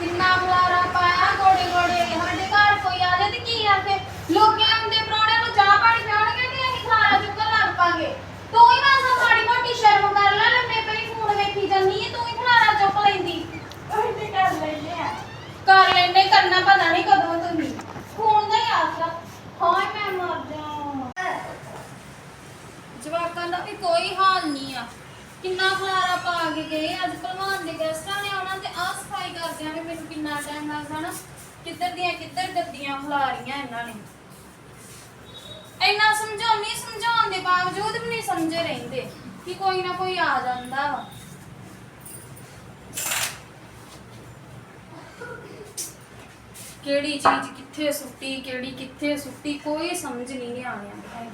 ਕਿੰਨਾ ਖਲਾਰਾ ਪਾਇਆ ਗੋੜੇ ਗੋੜੇ ਸਾਡੇ ਘਰ ਕੋਈ ਆ ਜਾਏ ਤੇ ਕੀ ਆ ਫੇ ਲੋਕੀ ਆਉਂਦੇ ਪ੍ਰਾਹੁਣਿਆਂ ਨੂੰ ਚਾਹ ਪਾਣੀ ਪਿਆਉਣਗੇ ਤੇ ਅਸੀਂ ਖਲਾਰਾ ਚੁੱਕਣ ਲੱਗ ਪਾਂਗੇ। ਤੂੰ ਹੀ ਬਸ ਮਾੜੀ ਮੋਟੀ ਸ਼ਰਮ ਕਰ ਲੈ ਲੰਮੇ ਪਈ ਫੋਨ ਵੇਖੀ ਜਾਂਦੀ ਹੈ ਤੂੰ ਹੀ ਖਲਾਰਾ ਚੁੱਕ ਲੈਂਦੀ। ਕਰ ਲੈਂਦੇ ਆ। ਕਰ ਲੈਂਦੇ ਕਰਨਾ ਨਹੀਂ ਕਦੋਂ ਤੁਸੀਂ ਫੋਨ ਦਾ ਹੀ ਆਸਰਾ ਹਾਏ ਮੈਂ ਮਰ ਜਾ ਜਵਾਕਾਂ ਦਾ ਵੀ ਕੋਈ ਹਾਲ ਨਹੀਂ ਆ ਕਿੰਨਾ ਖਲਾਰਾ ਪਾ ਕੇ ਗਏ ਅੱਜ ਭਲਵਾਨ ਦੇ ਗੈਸਟਾਂ ਨੇ ਆਉਣਾ ਤੇ ਆ ਸਫ਼ਾਈ ਕਰਦਿਆਂ ਨੇ ਟਾਈਮ ਲੱਗਦਾ ਨਾ ਕਿੱਧਰ ਦੀਆਂ, ਕਿੱਧਰ ਗੱਦੀਆਂ ਖਲਾਰੀਆਂ ਇਹਨਾਂ ਨੇ? ਇੰਨਾ ਸਮਝਾਉਣੀ ਸਮਝਾਉਣ ਦੇ ਬਾਵਜੂਦ ਵੀ ਨਹੀਂ ਸਮਝੇ ਰਹਿੰਦੇ ਕਿ ਕੋਈ ਨਾ ਕੋਈ ਆ ਜਾਂਦਾ ਵਾ। ਕਿਹੜੀ ਚੀਜ਼ ਕਿੱਥੇ ਸੁੱਟੀ, ਕਿਹੜੀ ਕਿੱਥੇ ਸੁੱਟੀ, ਕੋਈ ਸਮਝ ਨਹੀਂ ਆਣਿਆ ਹੈਗੀ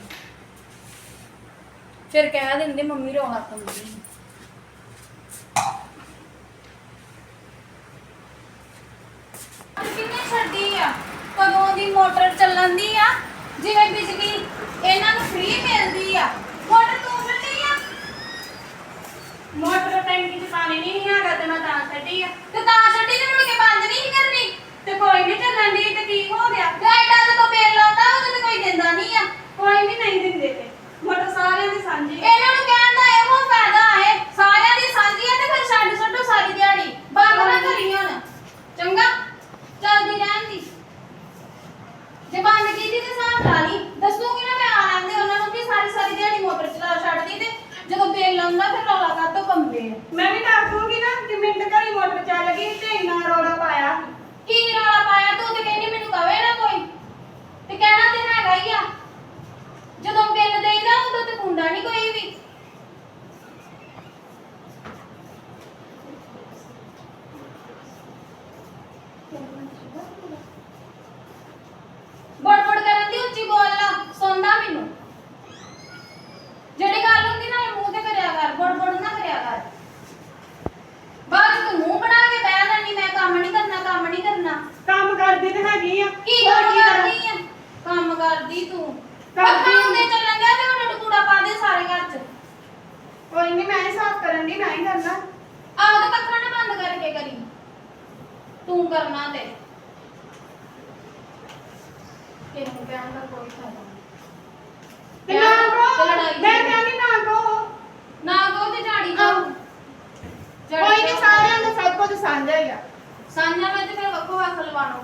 ਫਿਰ ਕਹਿ ਦਿੰਦੇ, ਮੰਮੀ ਰੋਣਾ ਪਾਉਂਦੀ ਕਿੰਨੇ ਛੱਡੀ ਆ? ਕਦੋਂ ਦੀ ਮੋਟਰ ਚੱਲਣ ਦੀ ਆ? ਜਿਵੇਂ ਬਿਜਲੀ ਇਹਨਾਂ ਨੂੰ ਫ੍ਰੀ ਮਿਲਦੀ ਆ। ਮੋਟਰ ਤੂੰ ਛੱਡੀ ਆ? ਮੋਟਰ ਟੈਂਕੀ 'ਚ ਪਾਣੀ ਨਹੀਂ ਹੈਗਾ ਤੇ ਮੈਂ ਤਾਂ ਛੱਡੀ ਆ। ਤੇ ਤਾਂ ਛੱਡੀ ਤੇ ਮੁੜ ਕੇ ਬੰਦ ਨਹੀਂ ਕਰਨੀ ਤੇ ਕੋਈ ਨਹੀਂ ਚੱਲਣ ਦੀ ਤੇ ਕੀ ਹੋ ਗਿਆ ਗਾਈਡਾਂ ਜਦੋਂ ਬਿੱਲ ਆਉਂਦਾ ਉਦੋਂ ਤੇ ਕੋਈ ਦਿੰਦਾ ਨਹੀਂ ਆ ਕੋਈ ਵੀ ਨਹੀਂ ਦਿੰਦੇ ਤੇ ਮੋਟਰ ਸਾਰਿਆਂ ਦੀ ਸਾਂਝੀ ਇਹਨਾਂ ਨੂੰ ਕਹਿਣ ਦਾ ਇਹੋ ਫਾਇਦਾ ਹੈ ਸਾਰਿਆਂ ਦੀ ਸਾਂਝੀ ਹੈ ਤੇ ਫਿਰ ਛੱਡ ਛੱਡੋ ਸਾਰੀ ਦਿਹਾੜੀ ਬੰਦ ਨਾ ਕਰੀ ਹੁਣ ਚੰਗਾ ਚੱਲਦੀ ਰਹਿਣ ਦੀ ਜੇ ਬੰਦ ਕੀਤੀ ਤੇ ਸਾਹ ਲਾ ਲਈ ਦੱਸੂਗੀ ਨਾ ਮੈਂ ਆ ਲੈਂਦੇ ਉਹਨਾਂ ਨੂੰ ਕਿ ਸਾਰੀ ਸਾਰੀ ਦਿਹਾੜੀ ਮੋਟਰ ਚਲਾ ਛੱਡਦੀ ਤੇ ਜਦੋਂ ਬਿੱਲ ਆਉਂਦਾ ਫਿਰ ਰੌਲਾ ਕਾਤੋਂ ਪੰਦੇ ਆ ਮੈਂ ਵੀ ਦੱਸ ਦੂੰਗੀ ਨਾ ਕਿ ਮਿੰਟ ਘਰੀ ਮੋਟਰ ਚੱਲ ਗਈ ਤੇ ਇੰਨਾ ਰੌਲਾ ਪਾਇਆ ਕੀ ਰੌਲਾ ਪਾਇਆ ਤੂੰ ਤੇ ਕਹਿੰਦੀ ਮੈਨੂੰ ਕਵੇ ਨਾ ਕੋਈ ਤੇ ਕਹਿਣਾ ਤੇ ਹੈਗਾ ਹੀ ਆ ਜਦੋਂ ਬਿੱਲ ਦੇਈਦਾ ਉਦੋਂ ਤੇ ਕੁੰਦਾ ਨਹੀਂ ਕੋਈ ਵੀ ਬੜਬੜ ਕਰਨ ਦੀ ਉੱਚੀ ਬੋਲ ਲਾ ਸੁਣਦਾ ਮੈਨੂੰ। ਜਿਹੜੀ ਗੱਲ ਹੁੰਦੀ ਨਾ ਇਹ ਮੂੰਹ ਤੇ ਕਰਿਆ ਕਰ ਬੜਬੜ ਨਾ ਕਰਿਆ ਕਰ। ਬਾਅਦ ਚ ਤੂੰ ਮੂੰਹ ਬਣਾ ਕੇ ਬਹਿ ਜਾਂਦੀ ਮੈਂ ਕੰਮ ਨਹੀਂ ਕਰਨਾ ਕੰਮ ਨਹੀਂ ਕਰਨਾ। ਕੰਮ ਕਰਦੀ ਤੇ ਹੈਗੀ ਆ। ਕੀ ਹੋਰ ਕੰਮ ਕਰਾਂ? ਕਰਦੀ ਆ? ਕੰਮ ਕਰਦੀ ਤੂੰ। ਕਰਦੀ ਪੱਖਾ ਆ। ਹੁੰਦੇ ਚੱਲਣ ਗਿਆ ਤੇ ਹੁਣ ਟਕੂੜਾ ਪਾ ਦੇ ਸਾਰੇ ਘਰ ਚ। ਕੋਈ ਨਹੀਂ ਮੈਂ ਹੀ ਸਾਫ਼ ਕਰਨ ਦੀ ਮੈਂ ਹੀ ਕਰਨਾ। ਆਹ ਤੇ ਪੱਖਾ ਨਾ ਬੰਦ ਕਰਕੇ ਕਰੀ। ਤੂੰ ਕਰਨਾ ਤੇ। ਕਿਹਨੂੰ ਕਹਿਣ ਦਾ ਕੋਈ ਫਾਇਦਾ ਨਹੀਂ। ਤੇ ਨਾ ਤੇ ਲੜਾਈ ਮੈਂ ਹੋਈ। ਕਹਿੰਦੀ ਨਾ ਕੋ ਨਾ ਕਹੋ ਤੇ ਝਾੜੀ ਆਹੋ। ਕੋਈ ਨਹੀਂ ਸਾਰਿਆਂ ਦਾ ਸਭ ਕੁਝ ਸਾਂਝਾ ਹੀ ਆ। ਸਾਂਝਾ ਵਿੱਚ ਫਿਰ ਵੱਖੋ ਵੱਖ ਲਵਾਣੋ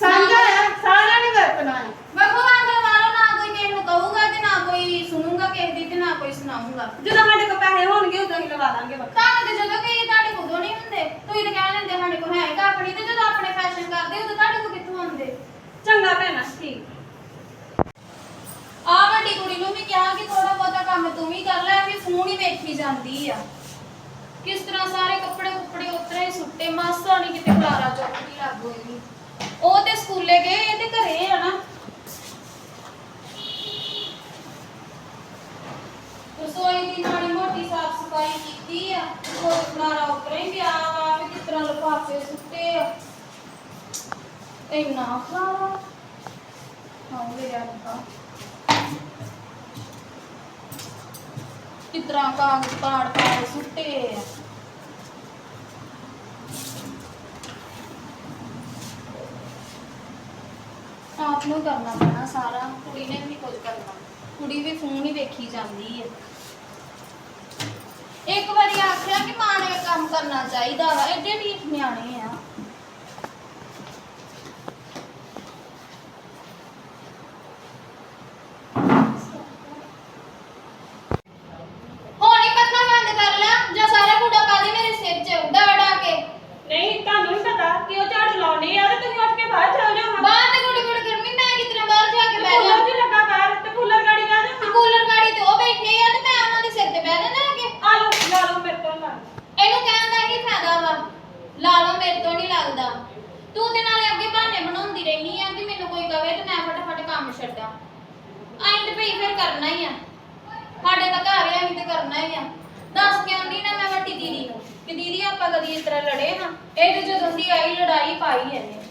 ਸਾਂਝਾ ਆ ਸਾਰਿਆਂ ਨੇ ਵਰਤਣਾ ਹੈ ਵੱਖੋ ਵੱਖ ਲਵਾ ਲਓ ਨਾ ਕੋਈ ਕਿਸੇ ਨੂੰ ਕਹੂਗਾ ਤੇ ਨਾ ਕੋਈ ਸੁਣੂਗਾ ਕਿਸੇ ਦੀ ਤੇ ਨਾ ਕੋਈ ਸੁਣਾਊਗਾ ਜਦੋਂ ਸਾਡੇ ਕੋਲ ਪੈਸੇ ਹੋਣਗੇ ਉਦੋਂ ਹੀ ਲਵਾ ਦਾਂਗੇ ਬਸ ਤੁਹਾਨੂੰ ਤੇ ਜਦੋਂ ਕਹੀ ਤੁਹਾਡੇ ਕੋਲ ਉਦੋਂ ਨਹੀਂ ਹੁੰਦੇ ਤੁਸੀਂ ਤਾਂ ਕਹਿ ਲੈਂਦੇ ਸਾਡੇ ਕੋਲ ਹੈਗਾ ਆਪਣੀ ਤੇ ਜਦੋਂ ਆਪਣੇ ਫੈਸ਼ਨ ਕਰਦੇ ਉਦੋਂ ਤੁਹਾਡੇ ਕੋਲ ਕਿੱਥੋਂ ਆਉਂਦੇ ਚੰਗਾ ਭੈਣਾ ਠੀਕ ਆ ਵੱਡੀ ਕੁੜੀ ਨੂੰ ਵੀ ਕਿਹਾ ਕਿ ਥੋੜਾ ਬਹੁਤਾ ਕੰਮ ਤੂੰ ਵੀ ਕਰ ਲੈ ਵੀ ਫੋਨ ਜਾਂਦੀ ਆ। ਕਿਸ ਤਰ੍ਹਾਂ ਸਾਰੇ ਕੱਪੜੇ ਕੁੱਪੜੇ ਉਤਰੇ ਹੀ ਸੁੱਟੇ, ਮਾਸਾ ਨਹੀਂ ਕਿਤੇ ਖਲਾਰਾ ਚੁੱਕਦੀ ਲੱਗ ਹੋਈ ਉਹ ਤੇ ਸਕੂਲੇ ਗਏ, ਇਹ ਤੇ ਘਰੇ ਆ ਨਾ। ਰਸੋਈ ਦੀ ਮਾੜੀ ਮੋਟੀ ਸਾਫ਼ ਸਫ਼ਾਈ ਕੀਤੀ ਆ ਕੋਈ ਖਲਾਰਾ ਉਤਰੇ ਹੀ ਪਿਆ ਵਾ, ਵੀ ਕਿਸ ਤਰ੍ਹਾਂ ਲਿਫਾਫੇ ਸੁੱਟੇ ਆ। ਇੰਨਾ ਖਲਾਰਾ। ਹਾਂ ਮੇਰੇ ਅੱਖਾਂ ਕਿਤਰਾ ਕਾਗਜ਼ ਪਾੜ ਪਾੜ ਸੁੱਟੇ ਆ। ਆਪ ਨੂੰ ਕਰਨਾ ਪੈਣਾ ਸਾਰਾ, ਕੁੜੀ ਨੇ ਵੀ ਨਹੀਂ ਕੁਝ ਕਰਨਾ। ਕੁੜੀ ਵੀ ਫੋਨ ਹੀ ਵੇਖੀ ਜਾਂਦੀ ਹੈ ਇੱਕ ਵਾਰੀ ਆਖਿਆ ਕਿ ਮਾਂ ਨੇ ਕੰਮ ਕਰਨਾ ਚਾਹੀਦਾ ਵਾ, ਐਡੇ ਢੀਠ ਨਿਆਣੇ ਆ ਹੁਣ ਹੀ ਪੱਖਾ ਬੰਦ ਕਰ ਲੈ ਜਾਂ ਸਾਰਾ ਕੂੜਾ ਪਾ ਦੇ ਮੇਰੇ ਸਿਰ 'ਚ ਉਡਾ ਉਡਾ ਕੇ ਨਹੀਂ ਤੁਹਾਨੂੰ ਵੀ ਪਤਾ ਕਿ ਉਹ ਝਾੜੂ ਲਾਉਣੀ ਆ ਤੇ ਤੁਸੀਂ ਉੱਠ ਕੇ ਬਾਹਰ ਚਲ ਜਾਓ ਹਾਂ ਬਾਹਰ ਤੇ ਗੁੜ ਗੁੜ ਗਰਮੀ ਮੈਂ ਕਿਤਨਾ ਬਾਹਰ ਜਾ ਕੇ ਬਹਿ ਜਾ ਕੂਲਰ ਵੀ ਲੱਗਾ ਬਾਹਰ ਤੇ ਕੂਲਰ ਗਾੜੀ ਲਾ ਦੇ ਕੂਲਰ ਗਾੜੀ ਤੇ ਉਹ ਬੈਠੇ ਆ ਤੇ ਮੈਂ ਉਹਨਾਂ ਦੇ ਸਿਰ ਤੇ ਬਹਿ ਜਾਣਾ ਆ ਕੇ ਆ ਲਓ ਲਾ ਲਓ ਮੇਰੇ ਤੋਂ ਲਾ ਇਹਨੂੰ ਕਹਿਣ ਦਾ ਕੀ ਫਾਇਦਾ ਵਾ ਲਾ ਲਓ ਮੇਰੇ ਤੋਂ ਤੂੰ ਤੇ ਨਾਲੇ ਅੱਗੇ ਬਹਾਨੇ ਬਣਾਉਂਦੀ ਰਹਿਨੀ ਆ ਕਿ ਮੈਨੂੰ ਕੋਈ ਕਵੇ ਤੇ ਮੈਂ ਫਟਾਫਟ ਕੰਮ ਛੱਡਾਂ ਆਈਂ ਤੇ ਭਈ ਫਿਰ ਕਰਨਾ ਹੀ ਆ। ਸਾਡੇ ਤਾਂ ਘਰ ਆ, ਅਸੀਂ ਤੇ ਕਰਨਾ ਹੀ ਆ। ਦੱਸ ਕੇ ਆਉਂਦੀ ਨਾ ਮੈਂ ਵੱਡੀ ਦੀਦੀ ਨੂੰ ਕਿ ਦੀਦੀ, ਆਪਾਂ ਕਦੀ ਇਸ ਤਰ੍ਹਾਂ ਲੜੇ ਹਾਂ? ਇਹ ਤੇ ਜਦੋਂ ਦੀ ਆਈ, ਲੜਾਈ ਪਾਈ ਇਹਨੇ।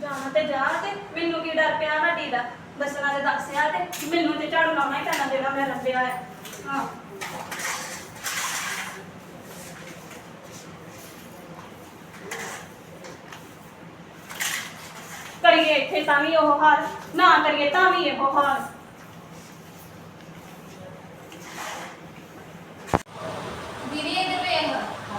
ਜਾਣਾ ਤੇ ਜਾ ਤੇ, ਮੈਨੂੰ ਕੀ ਡਰ ਪਿਆ ਵੱਡੀ ਦਾ? ਦੱਸਣਾ ਤੇ ਦੱਸਿਆ ਤੇ, ਮੈਨੂੰ ਤੇ ਝਾੜੂ ਲਾਉਣਾ ਹੀ ਪੈਣਾ ਜਿਹੜਾ ਮੈਂ ਲੱਭਿਆ ਹੈ। ਹਾਂ। ਇੱਥੇ ਤਾਂ ਵੀ ਉਹ ਹਾਲ ਨਾ ਕਰੀਏ ਤਾਂ ਵੀ ਇਹੋ ਹਾਲ ਦੀਦੀ ਇਹਦੇ ਵੇਖ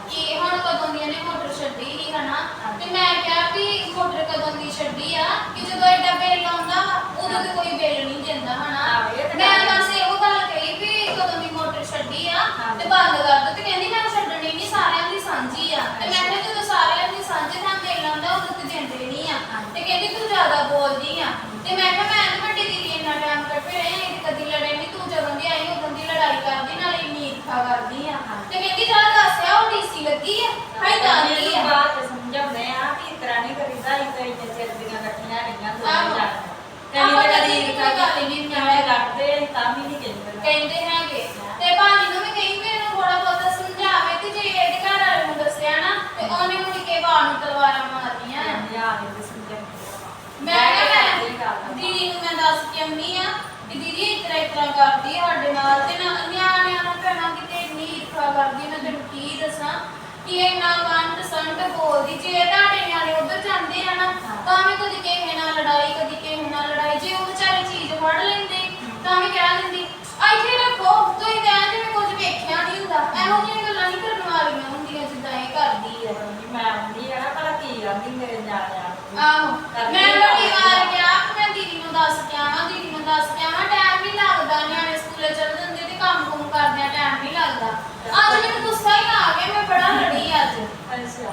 ਕਿ ਹੁਣ ਕਦੋਂ ਦੀ ਇਹਨੇ ਮੋਟਰ ਛੱਡੀ ਹੀ ਹਨਾ ਤੇ ਮੈਂ ਕਿਹਾ ਵੀ ਮੋਟਰ ਕਦੋਂ ਦੀ ਛੱਡੀ ਆ ਕਿ ਜਦੋਂ ਐਡਾ ਬਿੱਲ ਆਉਂਦਾ ਵਾ, ਉਦੋਂ ਤੇ ਕੋਈ ਬਿੱਲ ਨਹੀਂ ਦਿੰਦਾ ਹਨਾ ਹਾਂ, ਇਹ ਤਾਂ ਮੈਂ ਗੱਲ ਹੈ। ਬਸ ਇਹੋ ਗੱਲ ਕਹੀ ਵੀ ਕਦੋਂ ਦੀ ਮੋਟਰ ਛੱਡੀ ਆ ਹਾਂ। ਤੇ ਬੰਦ ਕਰ ਦੋ ਤੇ ਕਹਿੰਦੀ ਮੈਂ ਛੱਡਣੀ ਨਹੀਂ ਸਾਰਿਆਂ ਦੀ ਸਾਂਝੀ ਆ ਤੇ ਮੈਂ ਕਿਹਾ ਜਦੋਂ ਸਾਰਿਆਂ ਦੀ ਸਾਂਝੀ ਤਾਂ ਬਿੱਲ ਆਉਂਦਾ ਉਦੋਂ ਤੇ ਦਿੰਦੇ ਨਹੀਂ ਆ ਹਾਂ। ਤੇ ਕਹਿੰਦੀ ਤੂੰ ਜ਼ਿਆਦਾ ਬੋਲਦੀ ਆ ਤੇ ਮੈਂ ਕਿਹਾ ਮੈਂ ਤਾਂ ਵੱਡੀ ਦੀਦੀ ਇੰਨਾ ਟਾਈਮ ਕੱਟੇ ਰਹੇ ਆ ਤੇ ਕਦੀ ਲੜੇ ਨਹੀਂ ਤੂੰ ਜਦੋਂ ਦੀ ਆਈ ਉਦੋਂ ਦੀ ਲੜਾਈ ਕਰਦੀ ਨਾਲੇ ਇੰਨੀ ਇੱਛਾ ਕਰਦੀ ਆ ਹਾਂ। ਤੇ ਕਹਿੰਦੀ ਜਾ ਦੱਸਿਆ ਉਹ ਡੀਸੀ ਲੱਗੀ ਆ ਹਾਈ ਦਾਦੀ ਮੈਨੂੰ ਆ ਬਾਅਦ ਚ ਸਮਝਾਉਂਦੇ ਆ ਕਿ ਇਸ ਤਰ੍ਹਾਂ ਨਹੀਂ ਕਰੀਦਾ ਇਹ ਤਾਂ ਇੰਨੇ ਚਿਰ ਦੀਆਂ ਇਕੱਠੀਆਂ ਰਹੀਆਂ ਆਹੋ। ਦੋਵੇਂ ਜਾਣੀਆਂ ਆਪਾਂ ਕਦੀ ਕਦੀ ਗੱਲ ਨਹੀਂ ਨਿਆਣੇ ਲੜਦੇ ਤਾਂ ਵੀ ਨਹੀਂ ਕਹਿੰਦੇ ਕਹਿੰਦੇ ਹੈਗੇ। ਤੇ ਭਾਜੀ ਨੂੰ ਵੀ ਕਹੀ ਵੀ ਇਹਨੂੰ ਥੋੜਾ ਬਹੁਤਾ ਸਮਝਾਵੇ ਕਿ ਜੇ ਇਹਦੇ ਘਰ ਵਾਲੇ ਨੂੰ ਦੱਸਿਆ ਨਾ ਤੇ ਉਹਨੇ ਮੁੜ ਕੇ ਬਾਹਰ ਨੂੰ ਤਲਵਾਰਾਂ ਮਾਰਨੀਆਂ। ਆ। ਨਿਆਣੇ ਦੇ ਸਮਝਾਉਂਦੇ ਮੈਂ ਕਿਹਾ ਮੈਂ ਦੀਦੀ ਨੂੰ ਮੈਂ ਦੱਸ ਕੇ ਆਉਣੀ ਆ ਕਿ ਦੀਦੀ ਇਤਰਾ ਇਤਰਾ ਕਰਦੀ ਸਾਡੇ ਨਾਲ ਤੇ ਨਾ ਨਿਆਣਿਆਂ ਨੂੰ ਭੈਣਾਂ ਕਿਤੇ ਇੰਨੀ ਈਰਖਾ ਕਰਦੀ ਮੈਂ ਤੈਨੂੰ ਕੀ ਦੱਸਾਂ? ਕਿ ਇੰਨਾ ਵੰਡ ਸੰਡ ਬੋਲਦੀ ਜੇ ਤੁਹਾਡੇ ਨਿਆਣੇ ਉਧਰ ਜਾਂਦੇ ਆ ਨਾ ਤਾਂ ਵੀ ਕਦੀ ਕਿਸੇ ਨਾਲ ਲੜਾਈ ਕਦੀ ਕਿਸੇ ਨਾਲ ਲੜਾਈ। ਜੇ ਉਹ ਵਿਚਾਰੇ ਚੀਜ਼ ਫੜ ਲੈਂਦੇ ਤਾਂ ਵੀ ਕਹਿ ਦਿੰਦੀ ਇੱਥੇ ਰੱਖੋ। ਤੁਸੀਂ ਤਾਂ ਐਂ ਜਿਵੇਂ ਕੁਝ ਵੇਖਿਆ ਨਹੀਂ ਹੁੰਦਾ। ਇਹੋ ਜਿਹੀਆਂ ਗੱਲਾਂ ਨਹੀਂ ਕਰਨ ਵਾਲੀਆਂ ਹੁੰਦੀਆਂ ਜਿੱਦਾਂ ਇਹ ਕਰਦੀ ਆ। ਮੈਂ ਆਉਂਦੀ ਆ ਨਾ ਭਲਾ ਕੀ ਆਂਦੀ ਮੇਰੇ ਨਿਆਣਿਆਂ ਨੂੰ। ਆਹੋ। ਮੈਂ ਬੜੀ ਵਾਰ ਕਿਹਾ ਕਿ ਮੈਂ ਦੀਦੀ ਨੂੰ ਦੱਸ ਕੇ ਆਵਾਂ ਦੀਦੀ ਨੂੰ ਦੱਸ ਕੇ ਆਵਾਂ ਟਾਈਮ ਨਹੀਂ ਲੱਗਦਾ ਨਿਆਣੇ ਸਕੂਲੇ ਚਲ ਜਾਂਦੇ ਤੇ ਕੰਮ ਕੁਮ ਕਰਦਿਆਂ ਟਾਈਮ ਨਹੀਂ ਲੱਗਦਾ ਅੱਜ ਮੈਨੂੰ ਗੁੱਸਾ ਹੀ ਆ ਗਿਆ ਮੈਂ ਬੜਾ ਲੜੀ ਅੱਜ ਅੱਛਾ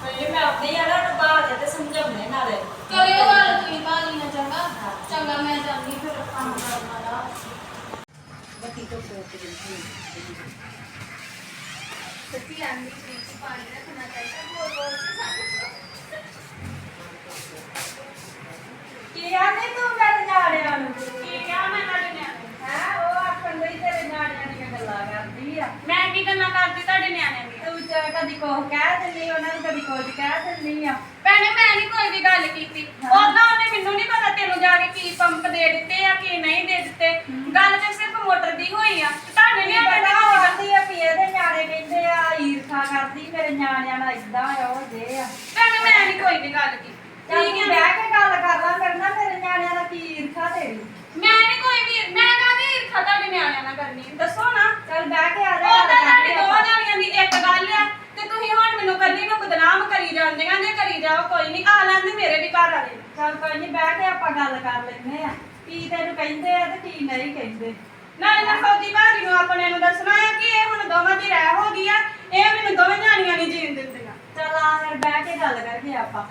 ਪਹਿਲੇ ਮੈਂ ਆਉਂਦੀ ਆ ਨਾ ਬਾਅਦ ਚ ਤੇ ਸਮਝਾਉਂਦੇ ਨਾਲੇ। ਕਰਿਓ ਗੱਲ ਤੁਸੀਂ ਭਾਜੀ ਨਾਲ ਚੰਗਾ। ਚੰਗਾ ਮੈਂ ਜਾਂਦੀ ਫਿਰ ਕੰਮ ਕਰਨ ਵਾਲਾ। ਸੱਚੀ ਆਂਦੀ ਫ੍ਰਿਜ ਪਾਣੀ ਰੱਖਣਾ ਚਾਹੀਦਾ ਬੋਲ ਬੋਲ ਕੇ ਸਾਨੂੰ। ਕੀ ਆਂਦੀ ਤੂੰ ਮੇਰੇ ਨਿਆਣਿਆਂ ਨੂੰ ਕੀ ਕਿਹਾ ਮੈਂ ਤੁਹਾਡੇ ਨਿਆਣੇ ਹੈ ਉਹ ਆਖਣ ਲਈ ਤੇਰੇ ਨਿਆਣਿਆਂ ਦੀਆਂ ਗੱਲਾਂ ਕਰਦੀ ਆ ਮੈਂ ਕੀ ਗੱਲਾਂ ਕਰਦੀ ਤੁਹਾਡੇ ਨਿਆਣਿਆਂ ਦੀ ਤੂੰ ਚ ਕਦੀ ਕੁਛ ਕਹਿ ਦਿੰਦੀ ਉਹਨਾਂ ਨੂੰ ਕਦੀ ਕੁਝ ਕਹਿ ਦਿੰਦੀ ਆ ਭੈਣੇ ਮੈਂ ਨਹੀਂ ਕੋਈ ਵੀ ਗੱਲ ਕੀਤੀ ਹਾਂ। ਉਹਨਾਂ ਉਹਨੇ ਮੈਨੂੰ ਨਹੀਂ ਪਤਾ ਤੈਨੂੰ ਜਾ ਕੇ ਕੀ ਪੰਪ ਦੇ ਦਿੱਤੇ ਆ ਕੀ ਨਹੀਂ ਦੇ ਦਿੱਤੇ? ਗੱਲ ਤੇ ਸਿਰਫ ਮੋਟਰ ਦੀ ਹੋਈ ਆ। ਤੇ ਤੁਹਾਡੇ ਨਹੀਂ ਪਤਾ ਦੀ ਆਂਦੀ ਆ ਵੀ ਇਹਦੇ ਨਿਆਣੇ ਕਹਿੰਦੇ ਆ ਈਰਖਾ ਕਰਦੀ ਮੇਰੇ ਨਿਆਣਿਆਂ ਨਾਲ ਇਦਾਂ ਆ ਉਹ ਜੇ ਆ। ਭੈਣੇ ਮੈਂ ਨਹੀਂ ਕੋਈ ਵੀ ਗੱਲ ਕੀਤੀ। ਚੱਲ ਠੀਕ ਤੂੰ ਹੈ ਬਹਿ ਕੇ ਗੱਲ ਕਰ ਲਾਂ ਕਰਨਾ ਮੇਰੇ ਨਿਆਣਿਆਂ ਨਾਲ ਕੀ ਈਰਖਾ ਤੇਰੀ? ਮੈਂ ਨਹੀਂ ਕੋਈ ਵੀ ਮੈਂ ਕਾਹਦੀ ਈਰਖਾ ਤੁਹਾਡੇ ਨਿਆਣਿਆਂ ਨਾਲ ਕਰਨੀ? ਦੱਸੋ ਨਾ। ਚੱਲ ਬਹਿ ਕੇ ਆ ਜਾ ਉਹ ਤਾਂ ਤੁਹਾਡੀ ਆਪਾਂ। ਜਾਣੀਆਂ ਦੀ ਇੱਕ ਗੱਲ ਆ ਤੇ ਤੁਸੀਂ ਹੁਣ ਮੈਨੂੰ ਕੱਲੀ ਨੂੰ ਬਦਨਾਮ ਕਰੀ ਜਾਂਦੀਆਂ ਨੇ ਕਰੀ ਜਾਓ ਕੋਈ ਨਹੀਂ ਆ ਲੈਂਦੇ ਮੇਰੇ ਵੀ ਘਰ ਵਾਲੇ। ਚੱਲ ਕੋਈ ਨਹੀਂ ਬਹਿ ਕੇ ਆਪਾਂ ਗੱਲ ਕਰ ਲੈਂਦੇ ਆ। ਕੀ ਤੈਨੂੰ ਕਹਿੰਦੇ ਆ ਤੇ ਕੀ ਨਹੀਂ ਕਹਿੰਦੇ? ਨਾਲੇ ਮੈਂ ਫੌਜੀ ਭਾਜੀ ਨੂੰ ਆਪਣੇ ਨੂੰ ਦੱਸਣਾ ਆ ਕਿ ਇਹ ਹੁਣ ਦੋਵਾਂ ਦੀ ਰਹਿ ਹੋ ਗਈ ਆ, ਇਹ ਮੈਨੂੰ ਦੋਵੇਂ ਜਾਣੀਆਂ ਨਹੀਂ ਜੀਣ ਦਿੰਦੀਆਂ। ਚਲ ਆ ਫਿਰ ਬਹਿ ਕੇ ਗੱਲ ਕਰਕੇ ਆਪਾਂ।